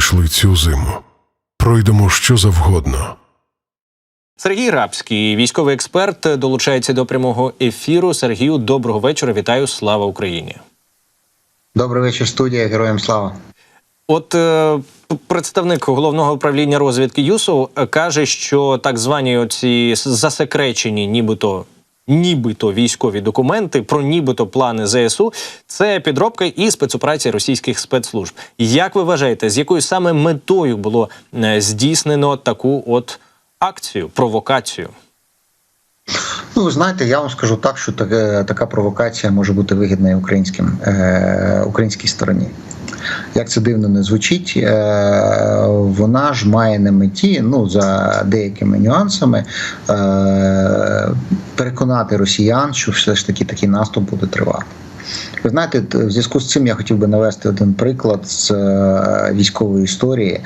пройшли цю зиму. Пройдемо що завгодно. Сергій Рабський, військовий експерт, долучається до прямого ефіру. Сергію, доброго вечора. Вітаю. Слава Україні. Добрий вечір, студія. Героям слава. От е, представник головного управління розвідки ЮСУ каже, що так звані оці засекречені, нібито. Нібито військові документи про нібито плани ЗСУ це підробка і спецоперація російських спецслужб. Як ви вважаєте, з якою саме метою було е, здійснено таку от акцію, провокацію? Ну, ви знаєте, я вам скажу так, що така, така провокація може бути вигідна і українським, е, українській стороні. Як це дивно не звучить, е, вона ж має на меті, ну за деякими нюансами, е, переконати росіян, що все ж таки такий наступ буде тривати. Ви знаєте, в зв'язку з цим я хотів би навести один приклад з е, військової історії. Е,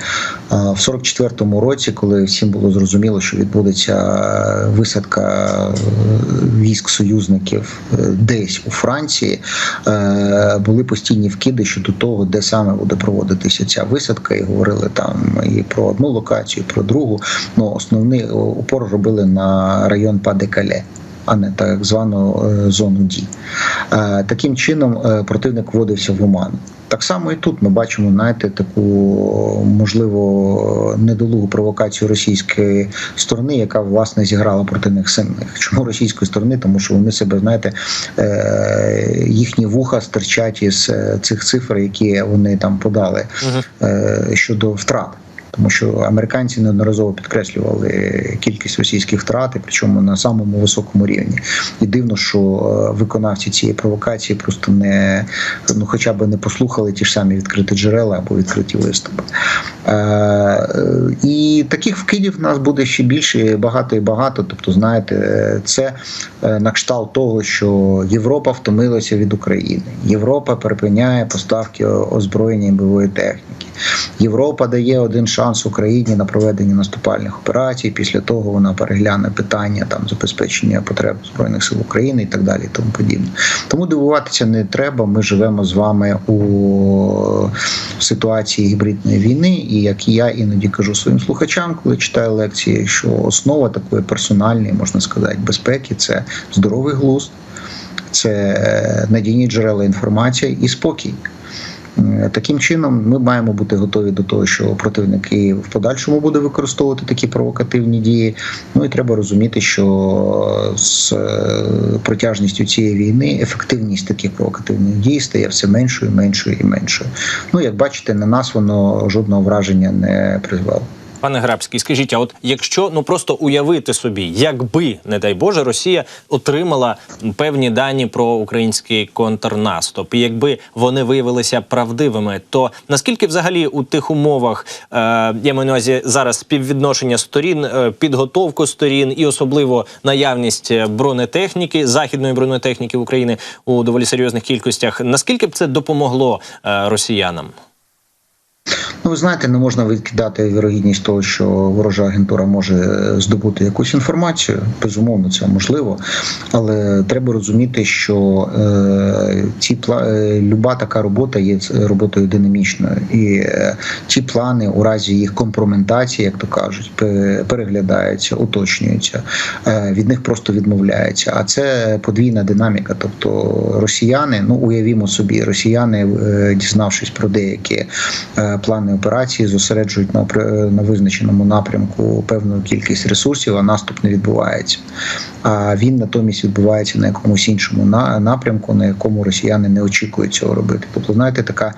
В 44-му році, коли всім було зрозуміло, що відбудеться е, висадка військ союзників десь у Франції, були постійні вкиди щодо того, де саме буде проводитися ця висадка, і говорили там і про одну локацію, і про другу. Ну основний упор робили на район Паде-Кале. А не так звану е, зону дій. Е, Таким чином е, противник вводився в оману. Так само і тут ми бачимо, знаєте, таку можливо недолугу провокацію російської сторони, яка власне зіграла проти них самих. Чому російської сторони? Тому що вони себе знаєте, їхні вуха стирчать із цих цифр, які вони там подали щодо втрат. Тому що американці неодноразово підкреслювали кількість російських втрат, причому на самому високому рівні. І дивно, що е, виконавці цієї провокації просто не ну, хоча б не послухали ті ж самі відкриті джерела або відкриті виступи. Е, е, і таких вкидів в нас буде ще більше, багато і багато. Тобто, знаєте, це на кшталт того, що Європа втомилася від України. Європа припиняє поставки озброєння і бойової техніки. Європа дає один шанс Україні на проведення наступальних операцій. Після того вона перегляне питання там забезпечення потреб збройних сил України і так далі. І тому подібне. Тому дивуватися не треба. Ми живемо з вами у ситуації гібридної війни. І як я іноді кажу своїм слухачам, коли читаю лекції, що основа такої персональної, можна сказати, безпеки це здоровий глузд, це надійні джерела інформації і спокій. Е, Таким чином, ми маємо бути готові до того, що противник і в подальшому буде використовувати такі провокативні дії. Ну і треба розуміти, що з е, протяжністю цієї війни ефективність таких провокативних дій стає все меншою, меншою і меншою. Ну, як бачите, на нас воно жодного враження не призвело. Пане Грабський, скажіть, а от якщо ну просто уявити собі, якби, не дай Боже, Росія отримала певні дані про український контрнаступ, і якби вони виявилися правдивими, то наскільки взагалі у тих умовах е, я маю на увазі зараз співвідношення сторін, е, підготовку сторін і особливо наявність е, бронетехніки, західної бронетехніки України у доволі серйозних кількостях, наскільки б це допомогло е, росіянам? Ну, ви знаєте, не можна відкидати вірогідність того, що ворожа агентура може е, здобути якусь інформацію. Безумовно, це можливо, але треба розуміти, що е, ці е, люба така робота є роботою динамічною, і е, ті плани, у разі їх компроментації, як то кажуть, переглядаються, уточнюються, е, від них просто відмовляються. А це подвійна динаміка. Тобто росіяни, ну уявімо собі, росіяни, е, дізнавшись про деякі е, плани операції, зосереджують на на визначеному напрямку певну кількість ресурсів, а наступ не відбувається. А він натомість відбувається на якомусь іншому напрямку, на якому росіяни не очікують цього робити. Тобто, знаєте, така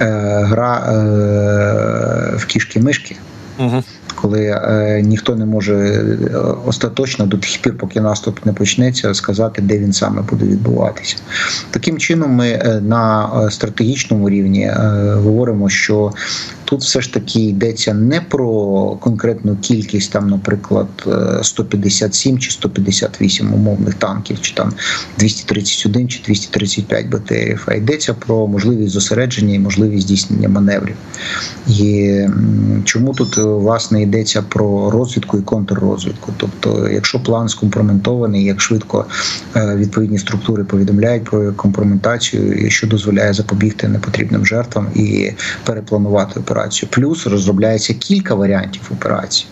е, гра е, в кішки-мишки. Угу. Коли е, ніхто не може е, остаточно до тих пір, поки наступ не почнеться, сказати, де він саме буде відбуватися. Таким чином, ми е, на стратегічному рівні говоримо, що тут все ж таки йдеться не про конкретну кількість, там, наприклад, е, 157 чи 158 умовних танків, чи там 231 чи 235 БТРів, а йдеться про можливість зосередження і можливість здійснення маневрів. І чому тут е, власне йдеться про розвідку і контррозвідку? Тобто, якщо план скомпроментований, як швидко е, відповідні структури повідомляють про компрометацію, що дозволяє запобігти непотрібним жертвам і перепланувати операцію. Операцію. Плюс розробляється кілька варіантів операції.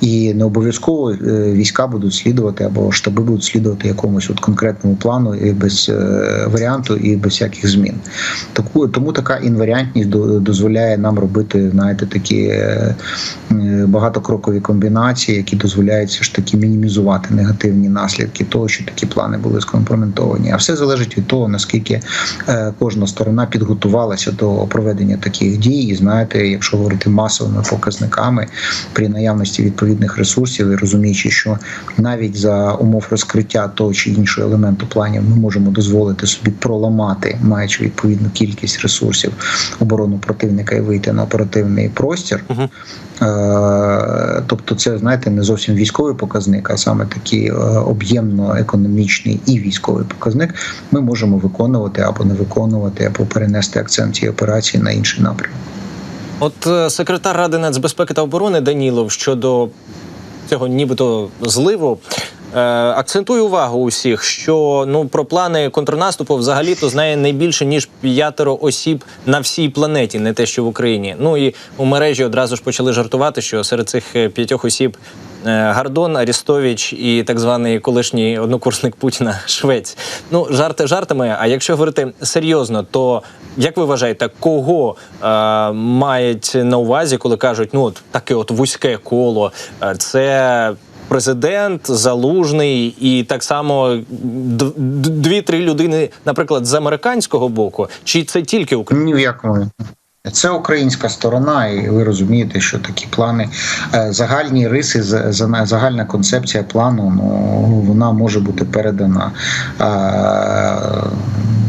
І не обов'язково е, війська будуть слідувати або штаби будуть слідувати якомусь от конкретному плану і без е, варіанту і без всяких змін. Таку тому така інваріантність дозволяє нам робити, знаєте, такі е, багатокрокові комбінації, які дозволяють все ж таки мінімізувати негативні наслідки того, що такі плани були скомпрометовані. А все залежить від того, наскільки кожна сторона підготувалася до проведення таких дій. І знаєте, якщо говорити масовими показниками при наявності відповідних ресурсів і розуміючи, що навіть за умов розкриття того чи іншого елементу планів ми можемо дозволити собі проламати, маючи відповідну кількість ресурсів оборону противника і вийти на оперативний простір. Е, Тобто, це знаєте, не зовсім військовий показник, а саме такий е, об'ємно-економічний і військовий показник. Ми можемо виконувати або не виконувати, або перенести акцент цієї операції на інший напрям. От е, секретар Ради нацбезпеки та оборони Данілов щодо цього нібито зливу. Е, акцентує увагу усіх, що ну про плани контрнаступу взагалі то знає не більше ніж п'ятеро осіб на всій планеті, не те, що в Україні. Ну і у мережі одразу ж почали жартувати, що серед цих е, п'ятьох осіб Гардон, Арістович і так званий колишній однокурсник Путіна Швець. Ну жарти жартами. А якщо говорити серйозно, то як ви вважаєте, кого е, мають на увазі, коли кажуть, ну от таке от вузьке коло? Е, Це президент, залужний, і так само дві-три людини, наприклад, з американського боку, чи це тільки Україна? Ні в якому. Це українська сторона, і ви розумієте, що такі плани, е, загальні риси, за- за- загальна концепція плану, ну вона може бути передана е,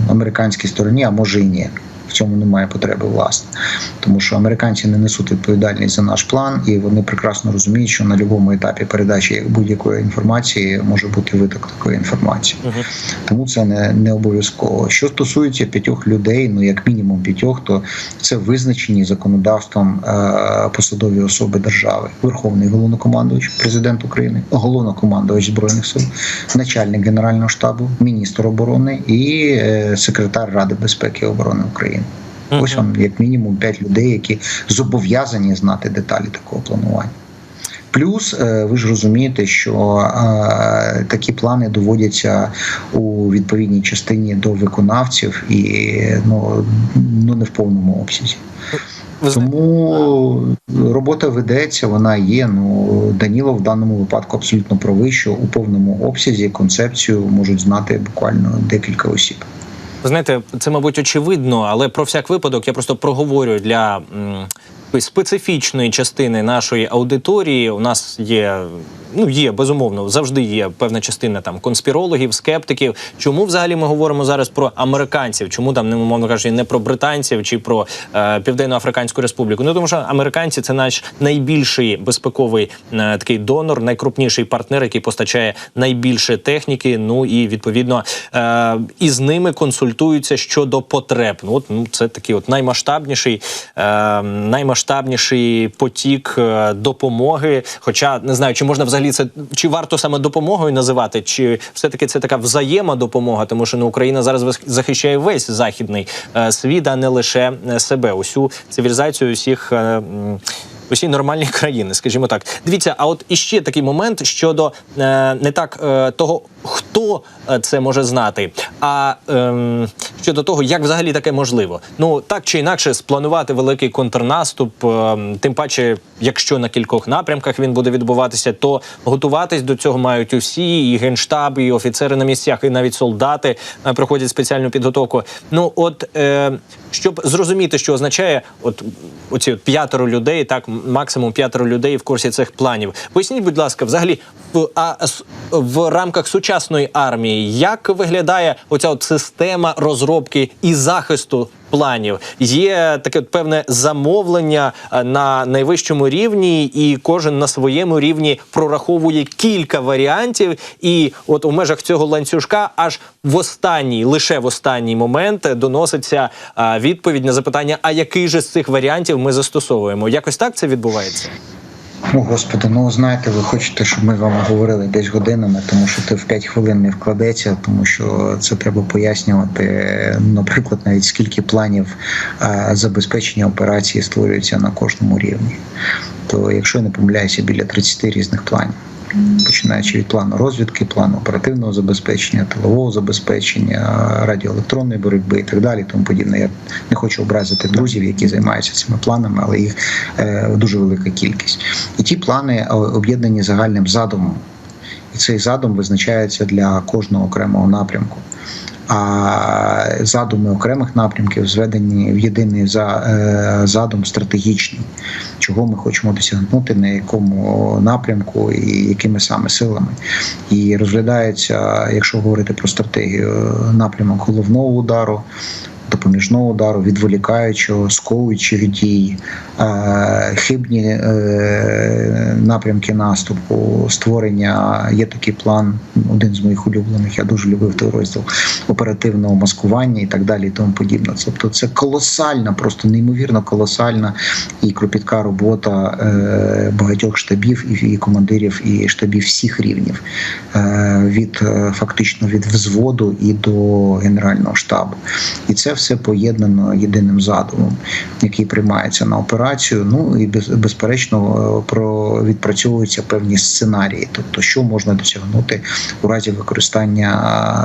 американській стороні, а може і ні. В цьому немає потреби, власне, тому що американці не несуть відповідальність за наш план, і вони прекрасно розуміють, що на будь-якому етапі передачі будь-якої інформації може бути виток такої інформації. Мгм. Тому це не, не обов'язково. Що стосується п'ятьох людей, ну як мінімум п'ятьох, то це визначені законодавством е, посадові особи держави, Верховний головнокомандувач, президент України, головнокомандувач збройних сил, начальник генерального штабу, міністр оборони і е, секретар Ради безпеки і оборони України. Ось вам як мінімум п'ять людей, які зобов'язані знати деталі такого планування. Плюс е, ви ж розумієте, що е, такі плани доводяться у відповідній частині до виконавців і ну, ну не в повному обсязі. Тому робота ведеться, вона є. Ну Даніло в даному випадку абсолютно правий, що у повному обсязі концепцію можуть знати буквально декілька осіб. Ви знаєте, це мабуть очевидно, але про всяк випадок я просто проговорю для м, специфічної частини нашої аудиторії. У нас є. Ну, є безумовно, завжди є певна частина там конспірологів, скептиків. Чому взагалі ми говоримо зараз про американців? Чому там не мовно кажучи, не про британців чи про е, Південно-Африканську Республіку? Ну тому що американці це наш найбільший безпековий е, такий донор, найкрупніший партнер, який постачає найбільше техніки. Ну і відповідно е, і з ними консультуються щодо потреб. Ну от ну це такий от наймасштабніший, е, наймасштабніший потік е, допомоги. Хоча не знаю, чи можна взагалі це чи варто саме допомогою називати, чи все таки це така взаємодопомога, тому що ну Україна зараз захищає весь західний е, світ, а не лише е, себе, усю цивілізацію усіх. е, Усі нормальні країни, скажімо так. Дивіться, а от іще такий момент щодо е, не так е, того, хто е, це може знати, а ем, щодо того, як взагалі таке можливо. Ну так чи інакше, спланувати великий контрнаступ, ем, тим паче, якщо на кількох напрямках він буде відбуватися, то готуватись до цього мають усі, і генштаб, і офіцери на місцях, і навіть солдати е, проходять спеціальну підготовку. Ну от е, щоб зрозуміти, що означає, от оці от п'ятеро людей, так максимум п'ятеро людей в курсі цих планів. Поясніть, будь ласка, взагалі а, в рамках сучасної армії, як виглядає оця от система розробки і захисту планів? Є таке от певне замовлення е, на найвищому рівні, і кожен на своєму рівні прораховує кілька варіантів, і от у межах цього ланцюжка аж в останній, лише в останній момент доноситься відповідь на запитання: а який же з цих варіантів ми застосовуємо? Якось так це відбувається? О, Господи, ну знаєте, ви хочете, щоб ми з вами говорили десь годинами, тому що ти в 5 хвилин не вкладеться, тому що це треба пояснювати, наприклад, навіть скільки планів забезпечення операції створюється на кожному рівні. То, якщо я не помиляюся, біля 30 різних планів. Починаючи від плану розвідки, плану оперативного забезпечення, тилового забезпечення, радіоелектронної боротьби і так далі. Тому подібне. Я не хочу образити друзів, які займаються цими планами, але їх е, дуже велика кількість. І ті плани е, об'єднані загальним задумом. І цей задум визначається для кожного окремого напрямку. А задуми окремих напрямків зведені в єдиний за- е, задум стратегічний, чого ми хочемо досягнути, на якому напрямку і якими саме силами. І розглядається, якщо говорити про стратегію, напрямок головного удару. Допоміжного удару, відволікаючого, сковуючих дій, е, хибні е, напрямки наступу, створення. Є такий план, один з моїх улюблених. Я дуже любив той розділ оперативного маскування і так далі, і тому подібне. Тобто, це колосальна, просто неймовірно колосальна і кропітка робота е, багатьох штабів і, командирів і штабів всіх рівнів, від фактично від взводу і до генерального штабу. І це все поєднано єдиним задумом, який приймається на операцію. Ну і без, безперечно е, про відпрацьовуються певні сценарії, тобто що можна досягнути у разі використання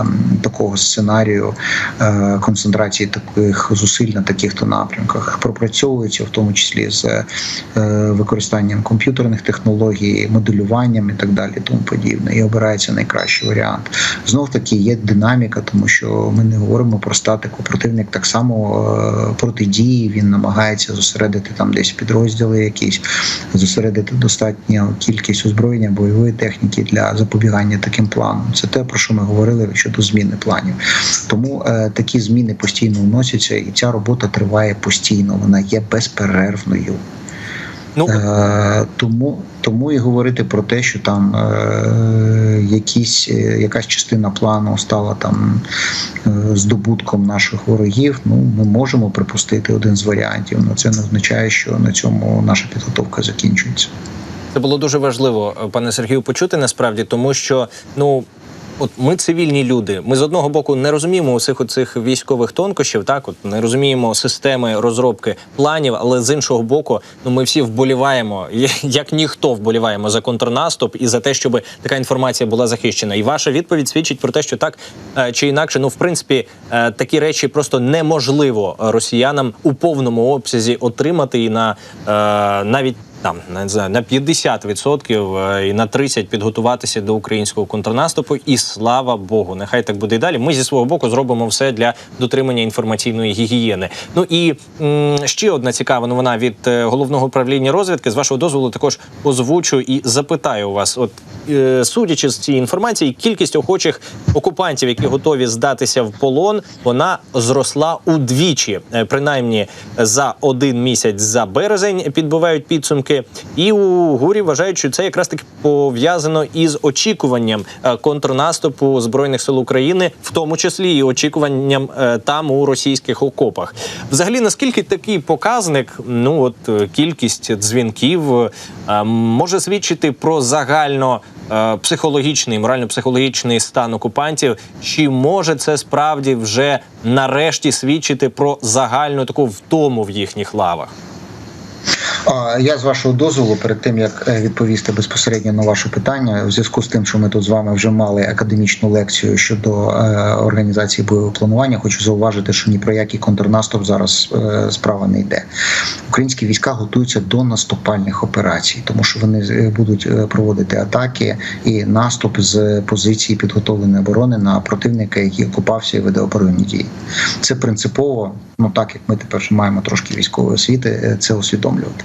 е, такого сценарію е, концентрації таких зусиль на таких то напрямках. Пропрацьовуються в тому числі з використанням комп'ютерних технологій, моделюванням і так далі, тому подібне, і обирається найкращий варіант. Знов таки є динаміка, тому що ми не говоримо про статику. Противник так само е, протидії. Він намагається зосередити там десь підрозділи, якісь зосередити достатню кількість озброєння бойової техніки для запобігання таким планам. Це те про що ми говорили щодо зміни планів. Тому е, такі зміни постійно вносяться, і ця робота триває постійно. Вона є безперервною. Ну Е, тому, тому і говорити про те, що там е, якісь, е, якась частина плану стала там е, здобутком наших ворогів. Ну ми можемо припустити один з варіантів. але це не означає, що на цьому наша підготовка закінчується. Це було дуже важливо, е, пане Сергію, почути насправді, тому що ну. От ми цивільні люди. Ми з одного боку не розуміємо усіх оцих військових тонкощів, так от не розуміємо системи розробки планів, але з іншого боку, ну ми всі вболіваємо, як ніхто вболіваємо за контрнаступ і за те, щоб така інформація була захищена. І ваша відповідь свідчить про те, що так е, чи інакше, ну в принципі, е, такі речі просто неможливо росіянам у повному обсязі отримати і на е, навіть там не знаю на 50% е, і на 30% підготуватися до українського контрнаступу. І слава Богу, нехай так буде і далі. Ми зі свого боку зробимо все для дотримання інформаційної гігієни. Ну і м, ще одна цікава новина від е, головного управління розвідки. З вашого дозволу також озвучу і запитаю вас. От е, судячи з цієї інформації, кількість охочих окупантів, які готові здатися в полон, вона зросла удвічі, Е, принаймні за один місяць за березень підбивають підсумки. І у гурі вважають, що це якраз таки пов'язано із очікуванням е, контрнаступу збройних сил України, в тому числі і очікуванням е, там у російських окопах. Взагалі, наскільки такий показник, ну от е, кількість дзвінків може свідчити про загально психологічний, морально-психологічний стан окупантів, чи може це справді вже нарешті свідчити про загальну таку втому в їхніх лавах? Я з вашого дозволу, перед тим як е, відповісти безпосередньо на ваше питання, в зв'язку з тим, що ми тут з вами вже мали академічну лекцію щодо е, організації бойового планування, хочу зауважити, що ні про який контрнаступ зараз е, справа не йде. Українські війська готуються до наступальних операцій, тому що вони будуть проводити атаки і наступ з позиції підготовленої оборони на противника, який окупався і веде оборонні дії. Це принципово, ну так як ми тепер маємо трошки військової освіти, це усвідомлювати.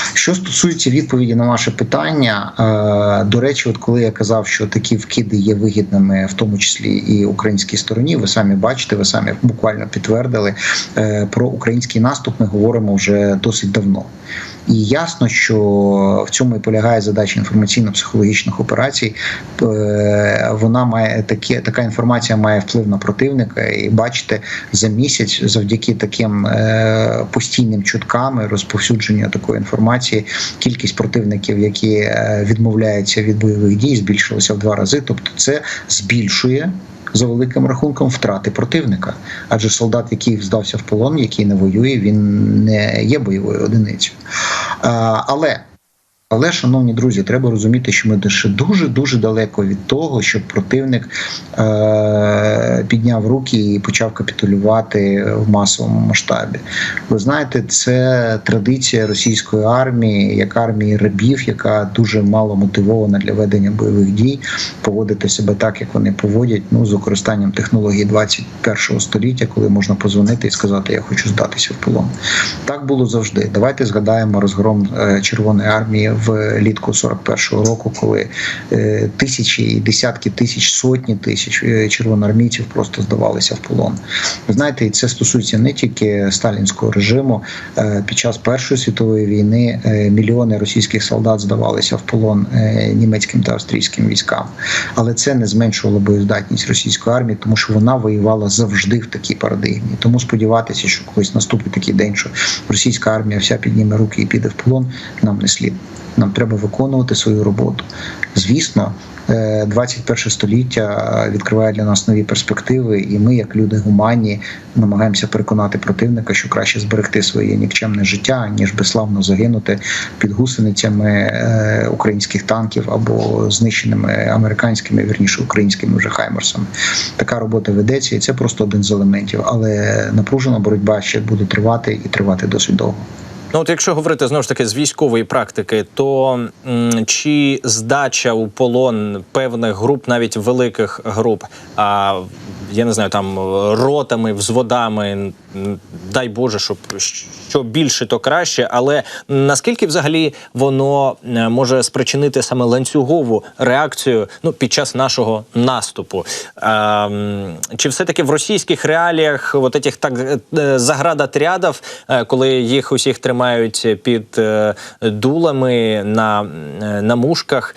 Що стосується відповіді на ваше питання, е, до речі, от коли я казав, що такі вкиди є вигідними, в тому числі і українській стороні, ви самі бачите, ви самі буквально підтвердили е, про український наступ. Ми говоримо вже досить давно. І ясно, що в цьому і полягає задача інформаційно-психологічних операцій. Е, Вона має такі, така інформація має вплив на противника, і бачите, за місяць завдяки таким постійним чуткам і розповсюдженню такої інформації, кількість противників, які е, відмовляються від бойових дій, збільшилася в два рази. Тобто, це збільшує. За великим рахунком втрати противника, адже солдат, який здався в полон, який не воює, він не є бойовою одиницею. А, але але, шановні друзі, треба розуміти, що ми ще дуже дуже далеко від того, щоб противник е- підняв руки і почав капітулювати в масовому масштабі. Ви знаєте, це традиція російської армії, як армії рабів, яка дуже мало мотивована для ведення бойових дій, поводити себе так, як вони поводять, ну з використанням технології 21 століття, коли можна позвонити і сказати, я хочу здатися в полон. Так було завжди. Давайте згадаємо розгром е, Червоної армії влітку 41-го року, коли е, тисячі і десятки тисяч, сотні тисяч е, червоноармійців просто здавалися в полон. Знаєте, і це стосується не тільки сталінського режиму. Е, Під час Першої світової війни мільйони російських солдат здавалися в полон німецьким та австрійським військам, але це не зменшувало боєздатність російської армії, тому що вона воювала завжди в такій парадигмі. Тому сподіватися, що колись наступить такий день, що російська армія вся підніме руки і піде в полон, нам не слід. Нам треба виконувати свою роботу. Звісно, е, 21 століття відкриває для нас нові перспективи, і ми, як люди гуманні, намагаємося переконати противника, що краще зберегти своє нікчемне життя, ніж безславно загинути під гусеницями е, українських танків або знищеними американськими, вірніше українськими вже хаймерсами. Така робота ведеться, і це просто один з елементів. Але напружена боротьба ще буде тривати і тривати досить довго. Ну, от якщо говорити знову ж таки з військової практики, то м, чи здача у полон певних груп, навіть великих груп, а я не знаю, там ротами, взводами, дай Боже, щоб що більше, то краще. Але наскільки взагалі воно е, може спричинити саме ланцюгову реакцію ну, під час нашого наступу? А, чи все-таки в російських реаліях от этих так е, е, коли їх усіх тримають під е, дулами на, е, на мушках,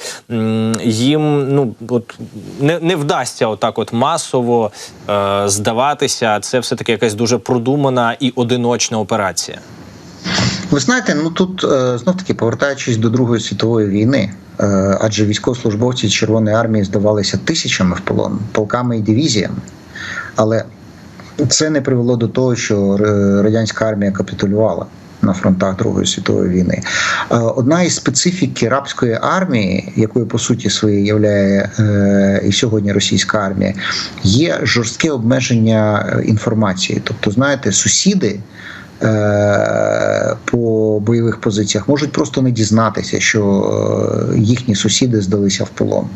їм ну от не, не вдасться отак, от масово е, здаватися. Це все таки якась дуже продумана і одиночна операція. Ви знаєте, ну тут знов таки повертаючись до Другої світової війни, е, адже військовослужбовці Червоної армії здавалися тисячами в полон, полками і дивізіями. Але це не привело до того, що е, радянська армія капітулювала. На фронтах Другої світової війни Е, одна із специфіки рабської армії, якою по суті своєї являє е, і сьогодні російська армія, є жорстке обмеження е, інформації. Тобто, знаєте, сусіди по бойових позиціях можуть просто не дізнатися, що їхні сусіди здалися в полон.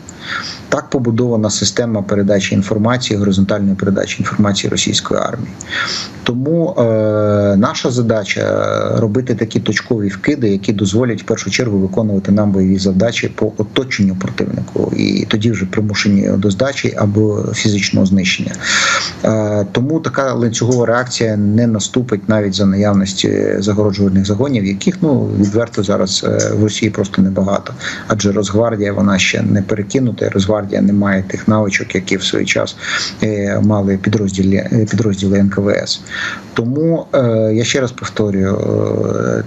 Так побудована система передачі інформації, горизонтальної передачі інформації російської армії. Тому е, наша задача робити такі точкові вкиди, які дозволять в першу чергу виконувати нам бойові завдачі по оточенню противнику, і тоді вже примушені до здачі або фізичного знищення. Е, тому така ланцюгова реакція не наступить навіть за наявності загороджувальних загонів, яких ну відверто зараз е, в Росії просто небагато. Адже Росгвардія вона ще не перекинута. і Росгвардія не має тих навичок, які в свій час е, мали підрозділи е, підрозділи НКВС. Тому е, я ще раз повторюю: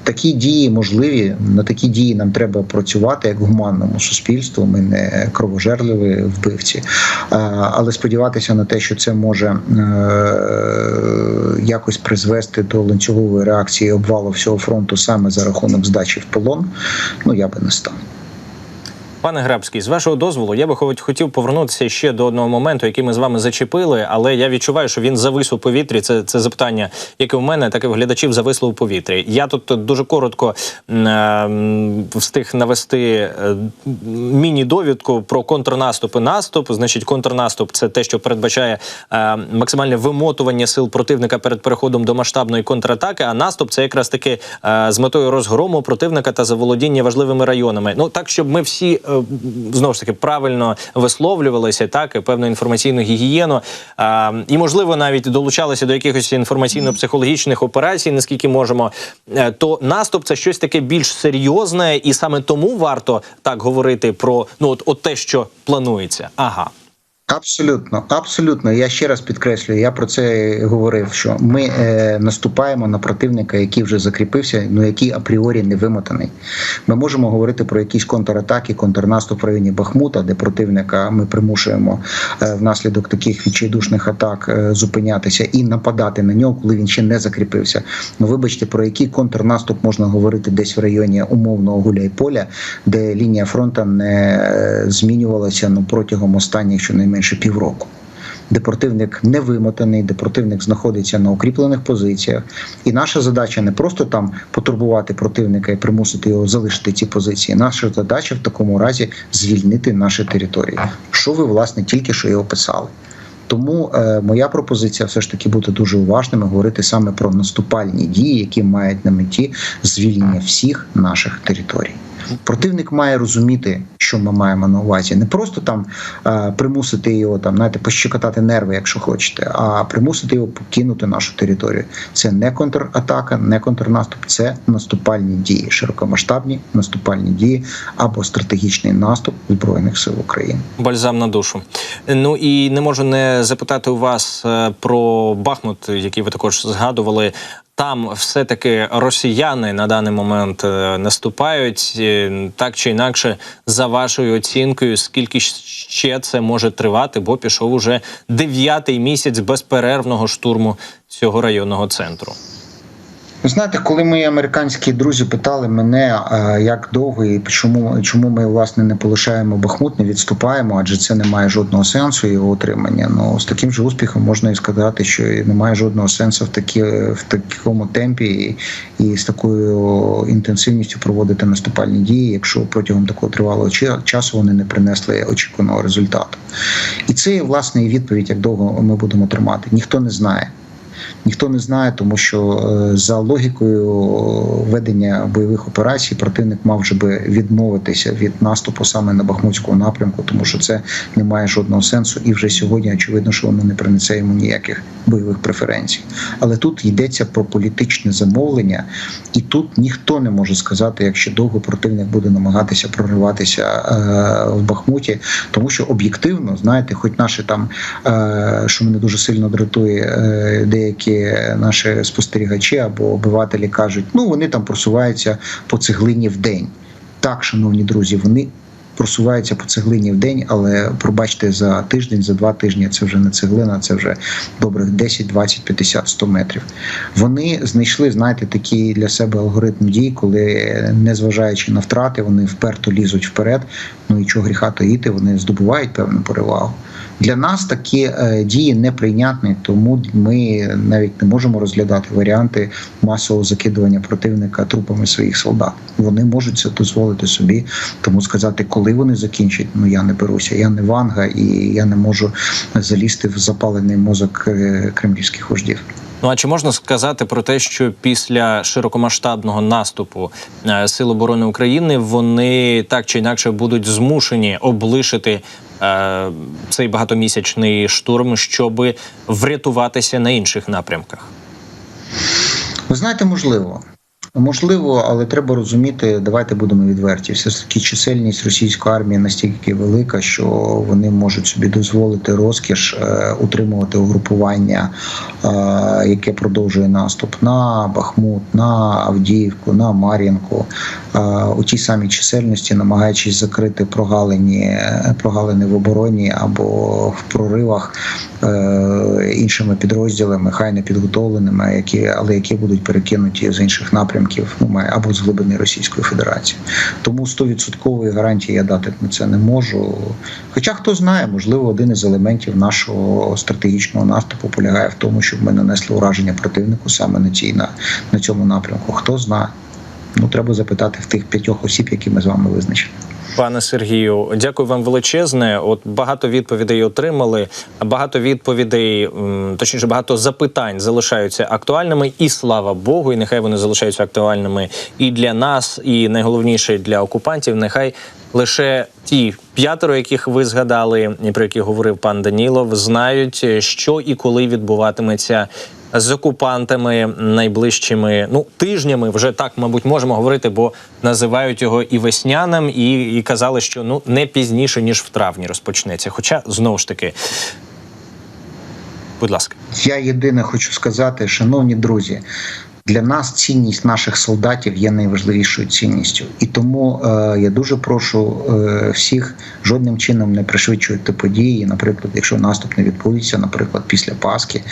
такі дії можливі. На такі дії нам треба працювати як гуманному суспільству. Ми не кровожерливі вбивці, але сподіватися на те, що це може якось призвести до ланцюгової реакції обвалу всього фронту саме за рахунок здачі в полон. Ну я би не став. Пане Грабський, з вашого дозволу, я би хотів повернутися ще до одного моменту, який ми з вами зачепили, але я відчуваю, що він завис у повітрі. Це це запитання, яке в мене, так і в глядачів зависло у повітрі. Я тут дуже коротко е, встиг навести е, міні-довідку про контрнаступ і наступ. Значить, контрнаступ це те, що передбачає е, максимальне вимотування сил противника перед переходом до масштабної контратаки. А наступ це якраз таки е, з метою розгрому противника та заволодіння важливими районами. Ну так, щоб ми всі е, знову ж таки правильно висловлювалися, так і певну інформаційну гігієну, а, і можливо навіть долучалися до якихось інформаційно-психологічних операцій, наскільки можемо, е, то наступ це щось таке більш серйозне, і саме тому варто так говорити про ну от, от те, що планується. Ага. Абсолютно, абсолютно. Я ще раз підкреслюю, я про це говорив. Що ми е, наступаємо на противника, який вже закріпився, ну який апріорі не вимотаний. Ми можемо говорити про якісь контратаки, контрнаступ в районі Бахмута, де противника ми примушуємо е, внаслідок таких відчайдушних атак е, зупинятися і нападати на нього, коли він ще не закріпився. Ну вибачте, про який контрнаступ можна говорити десь в районі умовного Гуляйполя, де лінія фронту не е, змінювалася ну протягом останніх щонайменше півроку. Де противник не вимотаний, де противник знаходиться на укріплених позиціях, і наша задача не просто там потурбувати противника і примусити його залишити ці позиції. Наша задача в такому разі звільнити наші території. Що ви власне тільки що і описали. Тому е, моя пропозиція все ж таки бути дуже уважними, говорити саме про наступальні дії, які мають на меті звільнення всіх наших територій. Противник має розуміти, що ми маємо на увазі, не просто там е, примусити його там, знаєте, пощекотати нерви, якщо хочете, а примусити його покинути нашу територію. Це не контратака, не контрнаступ, це наступальні дії, широкомасштабні наступальні дії або стратегічний наступ збройних сил України. Бальзам на душу. Ну і не можу не запитати у вас е, про Бахмут, який ви також згадували. Там все-таки росіяни на даний момент е, наступають е, так чи інакше, за вашою оцінкою, скільки ще це може тривати, бо пішов уже дев'ятий місяць безперервного штурму цього районного центру. Ви знаєте, коли мої американські друзі питали мене, як довго і чому, чому ми власне не полишаємо Бахмут, не відступаємо, адже це не має жодного сенсу його отримання. Ну з таким же успіхом можна і сказати, що немає жодного сенсу в такі в такому темпі і, і з такою інтенсивністю проводити наступальні дії, якщо протягом такого тривалого часу вони не принесли очікуваного результату. І це є власне і відповідь, як довго ми будемо тримати. Ніхто не знає. Ніхто не знає, тому що е, за логікою ведення бойових операцій противник мав вже би відмовитися від наступу саме на Бахмутському напрямку, тому що це не має жодного сенсу, і вже сьогодні очевидно, що воно не принесе йому ніяких бойових преференцій. Але тут йдеться про політичне замовлення, і тут ніхто не може сказати, якщо довго противник буде намагатися прориватися е, в Бахмуті, тому що об'єктивно, знаєте, хоч наші там, е, що мене дуже сильно дратує, е, деякі наші спостерігачі або обивателі кажуть, ну вони там просуваються по цеглині в день. Так, шановні друзі, вони просуваються по цеглині в день, але пробачте за тиждень, за два тижні це вже не цеглина, це вже добрих 10, 20, 50, 100 метрів. Вони знайшли, знаєте, такий для себе алгоритм дій, коли, незважаючи на втрати, вони вперто лізуть вперед. Ну і чого гріха таїти, вони здобувають певну перевагу. Для нас такі е, дії неприйнятні, тому ми навіть не можемо розглядати варіанти масового закидування противника трупами своїх солдат. Вони можуть це дозволити собі, тому сказати, коли вони закінчать, ну я не беруся. Я не ванга і я не можу залізти в запалений мозок е, кремлівських вождів. Ну а чи можна сказати про те, що після широкомасштабного наступу е, Сил оборони України вони так чи інакше будуть змушені облишити цей багатомісячний штурм, щоб врятуватися на інших напрямках? Ви знаєте, можливо. Можливо, але треба розуміти, давайте будемо відверті. Все ж таки чисельність російської армії настільки велика, що вони можуть собі дозволити розкіш е, утримувати угрупування, е, яке продовжує наступ на Бахмут, на Авдіївку, на Мар'їнку, е, у тій самій чисельності, намагаючись закрити прогалині, прогалини в обороні або в проривах е, іншими підрозділами, хай не підготовленими, які але які будуть перекинуті з інших напрямків ну, або з глибини Російської Федерації. Тому 100% гарантії я дати на це не можу. Хоча хто знає, можливо, один із елементів нашого стратегічного наступу полягає в тому, щоб ми нанесли ураження противнику саме на цій на, на цьому напрямку. Хто знає? Ну треба запитати в тих п'ятьох осіб, які ми з вами визначили. Пане Сергію, дякую вам величезне. От багато відповідей отримали. Багато відповідей, точніше, багато запитань залишаються актуальними, і слава Богу, і нехай вони залишаються актуальними і для нас, і найголовніше для окупантів. Нехай лише ті п'ятеро, яких ви згадали, і про яких говорив пан Данілов, знають, що і коли відбуватиметься. З окупантами найближчими ну тижнями вже так, мабуть, можемо говорити, бо називають його і весняним, і, і казали, що ну не пізніше ніж в травні розпочнеться. Хоча знову ж таки, будь ласка. Я єдине хочу сказати, шановні друзі. Для нас цінність наших солдатів є найважливішою цінністю, і тому е, я дуже прошу е, всіх жодним чином не пришвидшувати події. Наприклад, якщо наступ не відбудеться, наприклад, після Пасхи,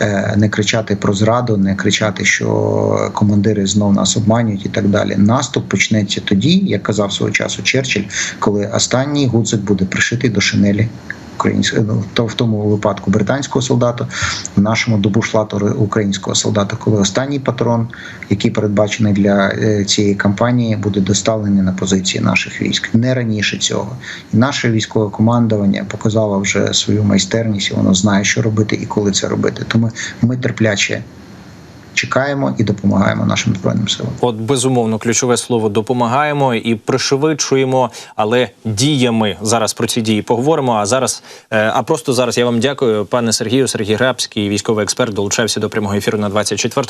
е, не кричати про зраду, не кричати, що командири знов нас обманюють і так далі. Наступ почнеться тоді, як казав свого часу Черчилль, коли останній гудзик буде пришитий до шинелі українського, ну, то в тому випадку британського солдата, в нашому добушлатору українського солдата, коли останній патрон, який передбачений для е, цієї кампанії, буде доставлений на позиції наших військ. Не раніше цього. І наше військове командування показало вже свою майстерність, і воно знає, що робити і коли це робити. Тому ми терпляче чекаємо і допомагаємо нашим збройним силам. От безумовно, ключове слово допомагаємо і пришвидшуємо, але діями зараз про ці дії поговоримо. А зараз, е, а просто зараз я вам дякую, пане Сергію. Сергій Грабський, військовий експерт, долучався до прямого ефіру на 24-му.